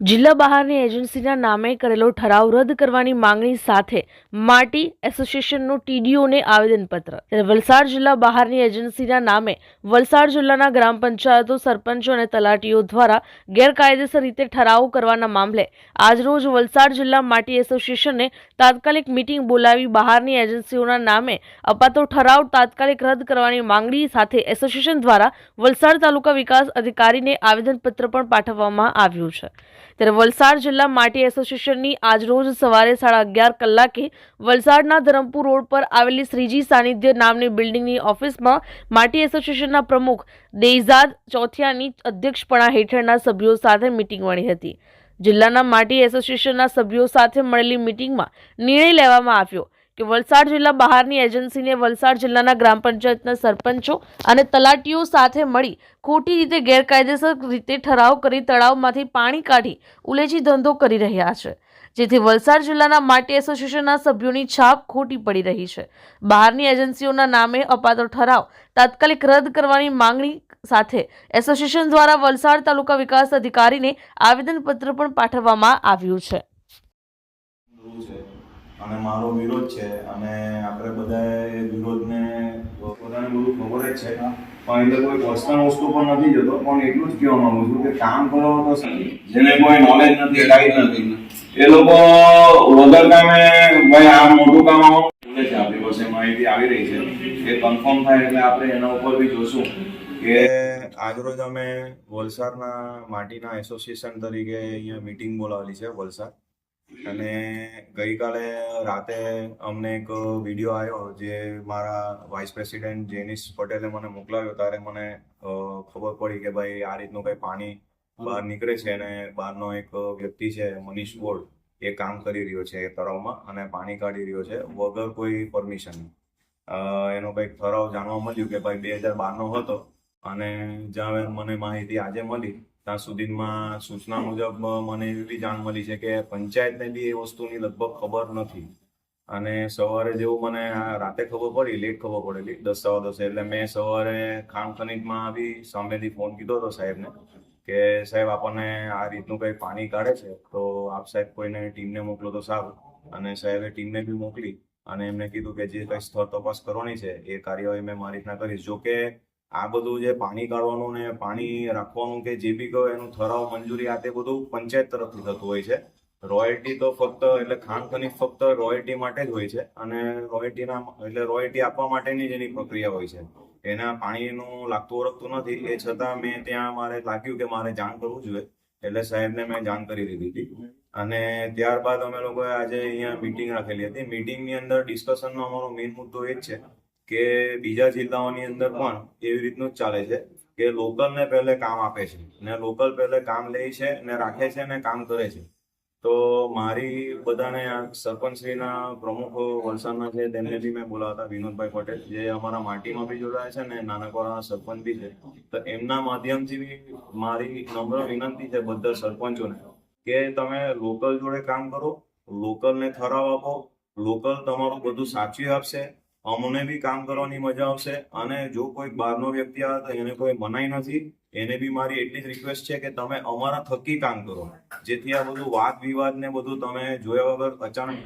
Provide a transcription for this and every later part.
જિલ્લા બહારની એજન્સીના નામે કરેલો ઠરાવ રદ કરવાની માંગણી સાથે માટી એસોસિએશનનું ટીડીઓને આવેદનપત્ર. વલસાડ જિલ્લા બહારની એજન્સીના નામે વલસાડ જિલ્લાના ગ્રામ પંચાયતો સરપંચો અને તલાટીઓ દ્વારા ગેરકાયદેસર રીતે ઠરાવ કરવાના મામલે આજરોજ વલસાડ જિલ્લા માટી એસોસિએશને તાત્કાલિક મિટિંગ બોલાવી બહારની એજન્સીઓના નામે અપાતો ઠરાવ તાત્કાલિક રદ કરવાની માંગણી સાથે એસોસિએશન દ્વારા વલસાડ તાલુકા વિકાસ અધિકારીને આવેદનપત્ર પણ પાઠવવામાં આવ્યું છે. ત્યારે વલસાડ જિલ્લા માટી એસોસિએશનની આજરોજ સવારે સાડા અગિયાર કલાકે વલસાડના ધરમપુર રોડ પર આવેલી શ્રીજી સાનિધ્ય નામની બિલ્ડિંગની ઓફિસમાં માટી એસોસિએશનના પ્રમુખ દેઇઝાદ ચોથિયાની અધ્યક્ષપણા હેઠળના સભ્યો સાથે મિટિંગ મળી હતી. જિલ્લાના માટી એસોસિએશનના સભ્યો સાથે મળેલી મિટિંગમાં નિર્ણય લેવામાં આવ્યો. કે વલસાડ જિલ્લા બહારની એજન્સીને વલસાડ જિલ્લાના ગ્રામ પંચાયતના સરપંચો અને તલાટીઓ સાથે મળી ખોટી રીતે ગેરકાયદેસર રીતે ઠરાવ કરી તળાવમાંથી પાણી કાઢી ઉલેચી ધંધો કરી રહ્યા છે. જેથી વલસાડ જિલ્લાના માટી એસોસિએશનના સભ્યોની છાપ ખોટી પડી રહી છે. બહારની એજન્સીઓના નામે અપાતો ઠરાવ તાત્કાલિક રદ કરવાની માંગણી સાથે એસોસિએશન દ્વારા વલસાડ તાલુકા વિકાસ અધિકારીને આવેદનપત્ર પણ પાઠવવામાં આવ્યું છે. અને મારો વિરોધ છે. અને આપણે બધાએ એ વિરોધને પોતાને બધું ખબર જ છે. પણ એટલે કોઈ પર્સનલ વસ્તુ પણ નથી જતો. પણ એટલું જ કહેવા માંગુ છું કે કામ કરો તો જેને કોઈ નોલેજ નથી, કાંઈ નથી. એ લોકો વગર કામે ભાઈ આ મોટું કામ આવું. છે આપણી પાસે માહિતી આવી રહી છે. એ કન્ફર્મ થાય એટલે આપણે એના ઉપર બી જોશું કે આજરોજ અમે વલસાડના માટીના એસોસિએશન તરીકે અહીંયા મીટિંગ બોલાવેલી છે, વલસાડ. અને ગઈકાલે રાતે અમને એક વીડિયો આવ્યો જે મારા વાઇસ પ્રેસિડેન્ટ જેનિસ પટેલે મને મોકલાવ્યો ત્યારે મને ખબર પડી કે ભાઈ આ રીતનું કંઈ પાણી બહાર નીકળે છે અને બહારનો એક વ્યક્તિ છે મનીષ ગોળ, એ કામ કરી રહ્યો છે એ તળાવમાં અને પાણી કાઢી રહ્યો છે વગર કોઈ પરમિશન એનો કંઈક ઠરાવ જાણવા મળ્યું કે ભાઈ બે હજાર બારનો હતો અને જ્યાં મને માહિતી આજે મળી ત્યાં સુધીમાં સૂચના મુજબ મને એવી જાણ મળી છે કે પંચાયતને બી એ વસ્તુની લગભગ ખબર નથી. અને સવારે જેવું મને આ રાતે ખબર પડી લેટ ખબર પડેલી દસ સવા દસે. એટલે મેં સવારે ખાણ ખનીજમાં આવી સામેથી ફોન કીધો હતો સાહેબને કે સાહેબ આપણને આ રીતનું કંઈ પાણી કાઢે છે? તો આપ સાહેબ કોઈને ટીમને મોકલો તો સારું. અને સાહેબે ટીમને બી મોકલી અને એમને કીધું કે જે કંઈ સ્થળ તપાસ કરવાની છે એ કાર્યવાહી મેં મારી રીતના કરીશ. જો કે આ બધું જે પાણી કાઢવાનું ને પાણી રાખવાનું કે જે બી કહો એનું ઠરાવ, મંજૂરી, આ તે બધું પંચાયત તરફથી થતું હોય છે. રોયલ્ટી તો ફક્ત, એટલે ખાણ ખનીજ ફક્ત રોયલ્ટી માટે જ હોય છે અને રોયલ્ટીના એટલે રોયલ્ટી આપવા માટેની જ એની પ્રક્રિયા હોય છે. એના પાણીનું લાગતું ઓળખતું નથી, એ છતાં મેં ત્યાં મારે લાગ્યું કે મારે જાણ કરવું જોઈએ. એટલે સાહેબને મેં જાણ કરી દીધી હતી. અને ત્યારબાદ અમે લોકોએ આજે અહીંયા મિટિંગ રાખેલી હતી. મિટિંગની અંદર ડિસ્કશનનો અમારો મેઇન મુદ્દો એ જ છે કે બીજા જિલ્લાઓની અંદર પણ એવી રીતનું જ ચાલે છે કે લોકલને પહેલે કામ આપે છે ને લોકલ પહેલે કામ લે છે ને રાખે છે ને કામ કરે છે. તો મારી બધાને સરપંચશ્રીના પ્રમુખ વલસાડના છે તેમને બી મેં બોલાવતા વિનોદભાઈ પટેલ, જે અમારા માટીમાં બી જોડાયા છે ને નાનકવાડાના સરપંચ બી છે. તો એમના માધ્યમથી બી મારી નમ્ર વિનંતી છે બધા સરપંચોને કે તમે લોકલ જોડે કામ કરો, લોકલને ઠરાવ આપો, લોકલ તમારું બધું સાચવી આપશે અમને બી કામ કરવાની મજા આવશે અને જો કોઈ બહારનો વ્યક્તિ આવે તો એને કોઈ મનાઈ નથી. એને બી મારી એટલી જ રિક્વેસ્ટ છે કે તમે અમારા થકી કામ કરો. જેથી આ બધું વાદ વિવાદ ને બધું તમે જોયા વગર અચાનક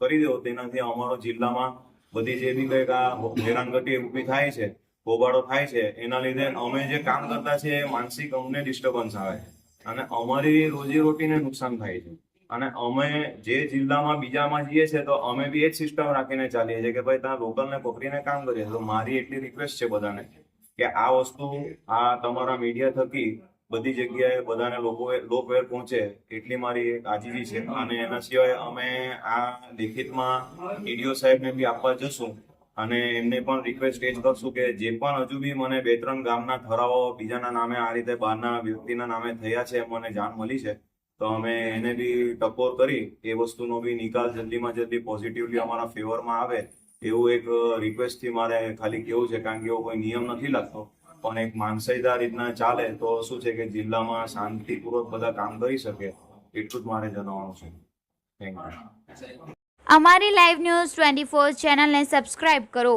કરી દો. તેનાથી અમારો જિલ્લામાં બધી જે બી કંઈક આ હેરાનગતિ ઊભી થાય છે, હોબાળો થાય છે, એના લીધે અમે જે કામ કરતા છે એ માનસિક અમને ડિસ્ટર્બન્સ આવે છે. અને અમારી રોજીરોટીને નુકસાન થાય છે. અને અમે જે જિલ્લામાં બીજામાં જઈએ છીએ, તો અમે બી એ જ સિસ્ટમ રાખીને ચાલીએ છીએ કે ભાઈ, ત્યાં લોકલને પકડીને કામ કરીએ. તો મારી એટલી રિક્વેસ્ટ છે બધાને કે આ વસ્તુ આ તમારા મીડિયા થકી બધી જગ્યાએ બધાને લોકો લોકવેર પહોંચે. એટલી મારી એક આજીજી છે. અને એના સિવાય અમે આ લેખિતમાં ડીડીઓ સાહેબને બી આપવા જશું. અને એમને પણ રિક્વેસ્ટ એ જ કરશું કે જે પણ હજુ બી મને બે ત્રણ ગામના ઠરાવો બીજાના નામે આ રીતે બહારના વ્યક્તિના નામે થયા છે મને જાણ મળી છે. તો અમે એને બી ટકોર કરી, એ વસ્તુનો બી નિકાલ જલ્દીમાં જલ્દી પોઝિટિવલી અમારા ફેવરમાં આવે, એવું એક રિક્વેસ્ટથી મારે ખાલી કેવું છે, કારણ કે એવો કોઈ નિયમ નથી લાગતો. પણ એક માનસિકતા રીતના ચાલે, તો શું છે કે જિલ્લામાં શાંતિપૂર્વક બધા કામ કરી શકે, એટલું જ મારે જણાવવાનું છે. થેન્ક યુ અમારી લાઈવ ન્યૂઝ ટ્વેન્ટી ફોર ચેનલને સબસ્ક્રાઇબ કરો.